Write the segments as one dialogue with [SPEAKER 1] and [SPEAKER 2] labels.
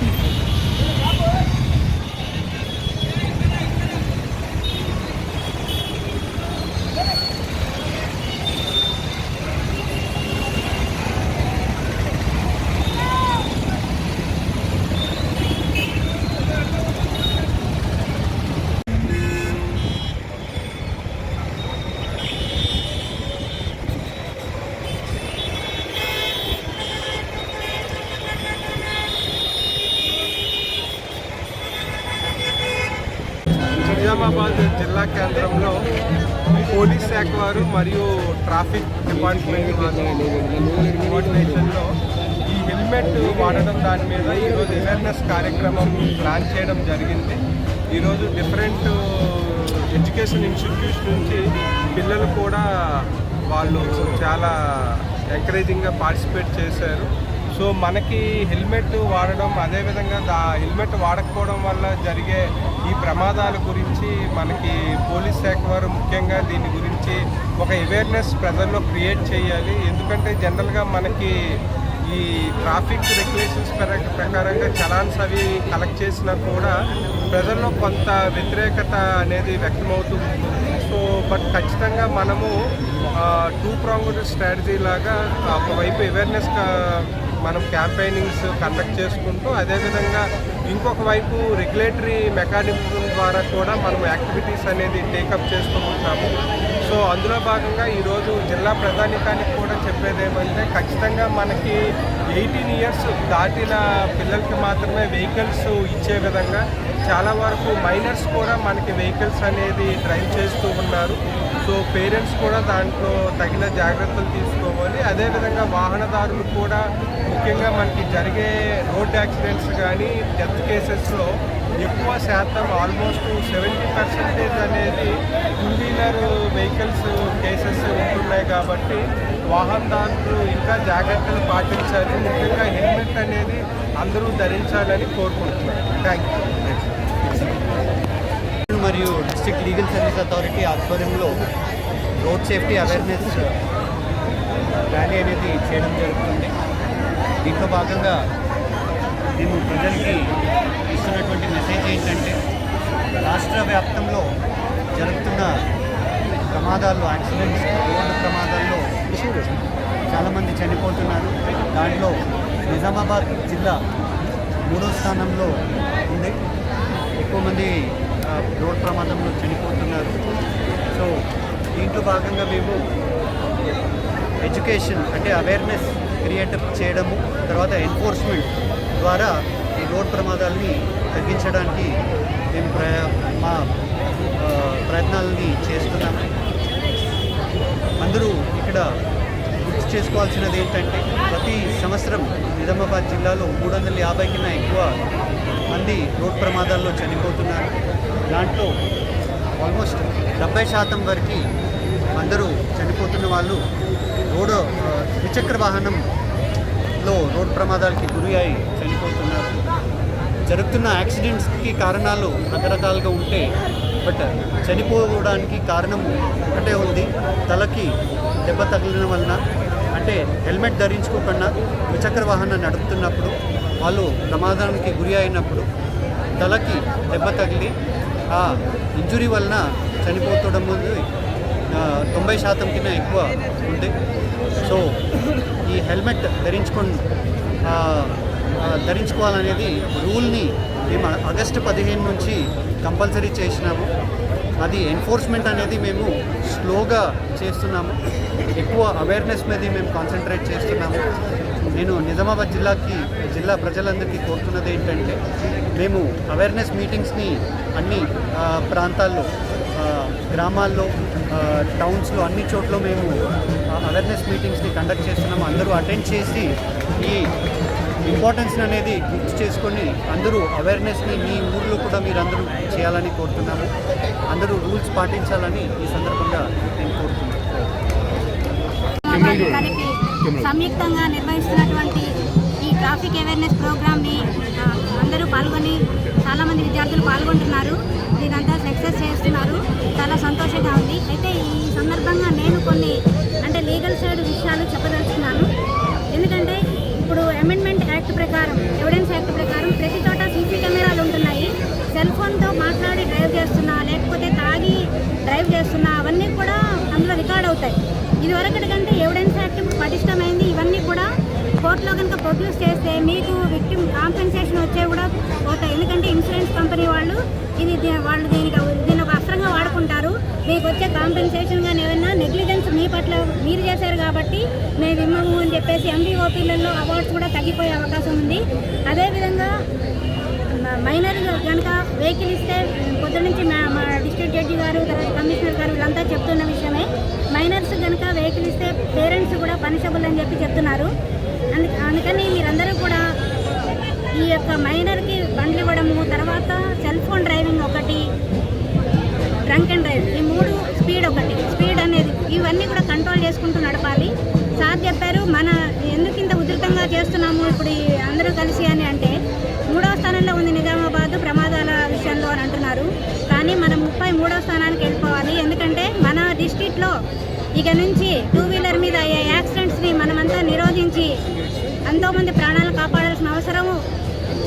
[SPEAKER 1] Acabou.
[SPEAKER 2] Nizamabad జిల్లా కేంద్రంలో police శాఖ వారు మరియు ట్రాఫిక్ డిపార్ట్మెంట్ వారి కోఆర్డినేషన్లో ఈ హెల్మెట్ వాడడం దాని మీద ఈరోజు అవేర్నెస్ కార్యక్రమం ప్లాన్ చేయడం జరిగింది. ఈరోజు డిఫరెంట్ ఎడ్యుకేషన్ ఇన్స్టిట్యూట్స్ నుంచి పిల్లలు కూడా వాళ్ళు చాలా ఎంకరేజింగ్గా పార్టిసిపేట్ చేశారు. సో మనకి హెల్మెట్ వాడడం అదేవిధంగా దా హెల్మెట్ వాడకపోవడం వల్ల జరిగే ఈ ప్రమాదాల గురించి మనకి పోలీస్ శాఖ వారు ముఖ్యంగా దీని గురించి ఒక అవేర్నెస్ ప్రజల్లో క్రియేట్ చేయాలి. ఎందుకంటే జనరల్గా మనకి ఈ ట్రాఫిక్ రెగ్యులేషన్స్ ప్రకారంగా చలాన్స్ అవి కలెక్ట్ చేసినా కూడా ప్రజల్లో కొంత వ్యతిరేకత అనేది వ్యక్తమవుతుంది. సో బట్ ఖచ్చితంగా మనము టూ ప్రాంగ్డ్ స్ట్రాటజీ లాగా ఒకవైపు అవేర్నెస్ మనం క్యాంపెయినింగ్స్ కండక్ట్ చేసుకుంటూ అదేవిధంగా ఇంకొక వైపు రెగ్యులేటరీ మెకానిజం ద్వారా కూడా మనం యాక్టివిటీస్ అనేది టేకప్ చేస్తూ ఉంటాము. సో అందులో భాగంగా ఈరోజు జిల్లా ప్రధానికానికి కూడా చెప్పేది ఏమంటే ఖచ్చితంగా మనకి ఎయిటీన్ ఇయర్స్ దాటిన పిల్లలకి మాత్రమే వెహికల్స్ ఇచ్చే విధంగా చాలా వరకు మైనర్స్ కూడా మనకి వెహికల్స్ అనేది డ్రైవ్ చేస్తూ ఉన్నారు. సో పేరెంట్స్ కూడా దాంట్లో తగిన జాగ్రత్తలు తీసుకోవాలి. అదేవిధంగా వాహనదారులు కూడా ముఖ్యంగా మనకి జరిగే రోడ్ యాక్సిడెంట్స్ కానీ డెత్ కేసెస్లో ఎక్కువ శాతం ఆల్మోస్ట్ సెవెంటీ పర్సెంటేజ్ అనేది టూ వీలర్ వెహికల్స్ కేసెస్ ఉంటున్నాయి కాబట్టి వాహనదారులు ఇంకా జాగ్రత్తలు పాటించాలి. ముఖ్యంగా హెల్మెట్ అనేది అందరూ ధరించాలని కోరుకుంటున్నాను థ్యాంక్ యూ
[SPEAKER 3] మరియు డిస్ట్రిక్ట్ లీగల్ సర్వీస్ అథారిటీ ఆధ్వర్యంలో రోడ్ సేఫ్టీ అవేర్నెస్ ర్యాలీ అనేది చేయడం జరుగుతుంది. దీంట్లో భాగంగా మేము ప్రజలకి ఇస్తున్నటువంటి మెసేజ్ ఏంటంటే రాష్ట్ర వ్యాప్తంలో జరుగుతున్న ప్రమాదాల్లో యాక్సిడెంట్స్ రోడ్డు ప్రమాదాల్లో చాలామంది చనిపోతున్నారు. దాంట్లో నిజామాబాద్ జిల్లా మూడో స్థానంలో ఉంది. ఎక్కువ మంది రోడ్ ప్రమాదంలో చనిపోతున్నారు. సో దీంట్లో భాగంగా మేము ఎడ్యుకేషన్ అంటే అవేర్నెస్ క్రియేట్ చేయడము తర్వాత ఎన్ఫోర్స్మెంట్ ద్వారా ఈ రోడ్ ప్రమాదాలని తగ్గించడానికి మేము ప్ర మా ప్రయత్నాలని చేస్తున్నాము అందరూ ఇక్కడ గుర్తు చేసుకోవాల్సినది ఏంటంటే ప్రతి సంవత్సరం నిజామాబాద్ జిల్లాలో మూడు వందల యాభై కన్నా ఎక్కువ మంది రోడ్ ప్రమాదాల్లో చనిపోతున్నారు. దాంట్లో ఆల్మోస్ట్ డెబ్బై శాతం వరకు అందరూ చనిపోతున్న వాళ్ళు రోడ్ ద్విచక్ర వాహనంలో రోడ్ ప్రమాదాలకి గురి అయి చనిపోతున్నారు. జరుగుతున్న యాక్సిడెంట్స్కి కారణాలు రకరకాలుగా ఉంటే బట్ చనిపోవడానికి కారణం ఒకటే ఉంది. తలకి దెబ్బ తగిలిన వలన అంటే హెల్మెట్ ధరించుకోకుండా ద్విచక్ర వాహనం నడుపుతున్నప్పుడు వాళ్ళు ప్రమాదానికి గురి అయినప్పుడు తలకి దెబ్బ తగిలి ఆ ఇంజురీ వలన చనిపోతడం ముందు తొంభై శాతం కింద ఎక్కువ ఉంది. సో ఈ హెల్మెట్ ధరించుకొని ధరించుకోవాలనేది రూల్ని మేము ఆగస్టు పదిహేను నుంచి కంపల్సరీ చేసినాము. అది ఎన్ఫోర్స్మెంట్ అనేది మేము స్లోగా చేస్తున్నాము. ఎక్కువ అవేర్నెస్ మీద మేము కాన్సన్ట్రేట్ చేస్తున్నాము. నేను నిజామాబాద్ జిల్లాకి జిల్లా ప్రజలందరికీ కోరుతున్నది ఏంటంటే మేము అవేర్నెస్ మీటింగ్స్ని అన్ని ప్రాంతాల్లో గ్రామాల్లో టౌన్స్లో అన్ని చోట్ల మేము అవేర్నెస్ మీటింగ్స్ని కండక్ట్ చేస్తున్నాము అందరూ అటెండ్ చేసి ఈ ఇంపార్టెన్స్ అనేది గుర్తు చేసుకొని అందరూ అవేర్నెస్ని మీ ఊర్లో కూడా మీరు అందరూ చేయాలని కోరుతున్నాము. అందరూ రూల్స్ పాటించాలని ఈ సందర్భంగా నేను కోరుతున్నాను.
[SPEAKER 4] సంయుక్తంగా నిర్వహిస్తున్నటువంటి ఈ ట్రాఫిక్ అవేర్నెస్ ప్రోగ్రామ్ని అందరూ పాల్గొని చాలామంది విద్యార్థులు పాల్గొంటున్నారు. దీనంతా సక్సెస్ చేస్తున్నారు. చాలా సంతోషంగా ఉంది. అయితే ఈ సందర్భంగా నేను కొన్ని అంటే లీగల్ సైడ్ విషయాలు చెప్పదలుచుకున్నాను. ఎందుకంటే ఇప్పుడు అమెండ్మెంట్ యాక్ట్ ప్రకారం ఎవిడెన్స్ యాక్ట్ ప్రకారం ప్రతి చోట సీసీ కెమెరాలు ఉంటున్నాయి. సెల్ ఫోన్తో మాట్లాడి డ్రైవ్ చేస్తున్నా లేకపోతే తాగి డ్రైవ్ చేస్తున్నా అవన్నీ కూడా ఇదివరకటి కంటే ఎవిడెన్స్ యాక్ట్ పటిష్టమైంది. ఇవన్నీ కూడా కోర్టులో కనుక ప్రొడ్యూస్ చేస్తే మీకు విక్టిమ్ కాంపెన్సేషన్ వచ్చే కూడా పోతాయి. ఎందుకంటే ఇన్సూరెన్స్ కంపెనీ వాళ్ళు ఇది వాళ్ళు దీనికి దీన్ని ఒక అస్త్రంగా వాడుకుంటారు. మీకు వచ్చే కాంపెన్సేషన్ కానీ ఏమైనా నెగ్లిజెన్స్ మీ పట్ల మీరు చేశారు కాబట్టి మేము ఇమ్మము అని చెప్పేసి ఎంబీఓపీలలో అవార్డ్స్ కూడా తగ్గిపోయే అవకాశం ఉంది. అదేవిధంగా మైనర్ కనుక వెహికల్ ఇస్తే పొద్దు నుంచి మా మా డిస్ట్రిక్ట్ జడ్జి గారు తర్వాత కమిషనర్ గారు వీళ్ళంతా చెప్తున్న విషయమే. మైనర్స్ కనుక వెహికల్ ఇస్తే పేరెంట్స్ కూడా పనిషబుల్ అని చెప్పి చెప్తున్నారు. అందుకని మీరందరూ కూడా ఈ యొక్క మైనర్కి బండ్లు ఇవ్వడము తర్వాత సెల్ ఫోన్ డ్రైవింగ్ ఒకటి డ్రంక్ అండ్ డ్రైవ్ ఈ మూడు స్పీడ్ ఒకటి. స్పీడ్ అనేది ఇవన్నీ కూడా కంట్రోల్ చేసుకుంటూ నడపాలి. సార్ చెప్పారు మన ఎందుకు ఇంత ఉధృతంగా చేస్తున్నాము ఇప్పుడు అందరూ కలిసి అని అంటే మూడవ స్థానంలో ఉంది నిజామాబాద్ ప్రమాదాల విషయంలో అని అంటున్నారు. కానీ మనం ముప్పై మూడవ స్థానానికి వెళ్ళిపోవాలి. ఎందుకంటే మన డిస్టిక్లో ఇక నుంచి టూ వీలర్ మీద అయ్యే యాక్సిడెంట్స్ని మనమంతా నిరోధించి ఎంతోమంది ప్రాణాలు కాపాడాల్సిన అవసరము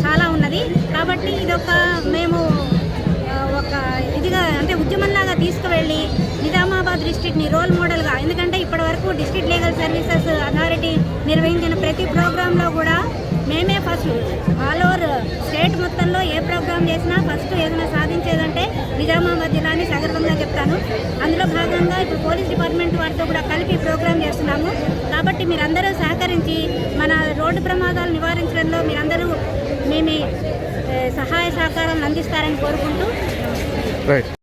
[SPEAKER 4] చాలా ఉన్నది. కాబట్టి ఇదొక మేము ఒక ఇదిగా అంటే ఉద్యమంలాగా తీసుకువెళ్ళి నిజామాబాద్ డిస్ట్రిక్ట్ని రోల్ మోడల్గా ఎందుకంటే ఇప్పటివరకు డిస్ట్రిక్ట్ లీగల్ సర్వీసెస్ అథారిటీ నిర్వహించిన ప్రతి ప్రోగ్రాంలో కూడా మేమే ఫస్ట్ ఆల్ ఓవర్ స్టేట్ మొత్తంలో ఏ ప్రోగ్రామ్ చేసినా ఫస్ట్ ఏదైనా సాధించేదంటే నిజామాబాద్ చెప్తాను అందులో భాగంగా ఇప్పుడు పోలీస్ డిపార్ట్మెంట్ వారితో కూడా కలిపి ప్రోగ్రామ్ చేస్తున్నాము. కాబట్టి మీరందరూ సహకరించి మన రోడ్డు ప్రమాదాలు నివారించడంలో మీరందరూ మేము సహాయ సహకారం అందిస్తారని కోరుకుంటూ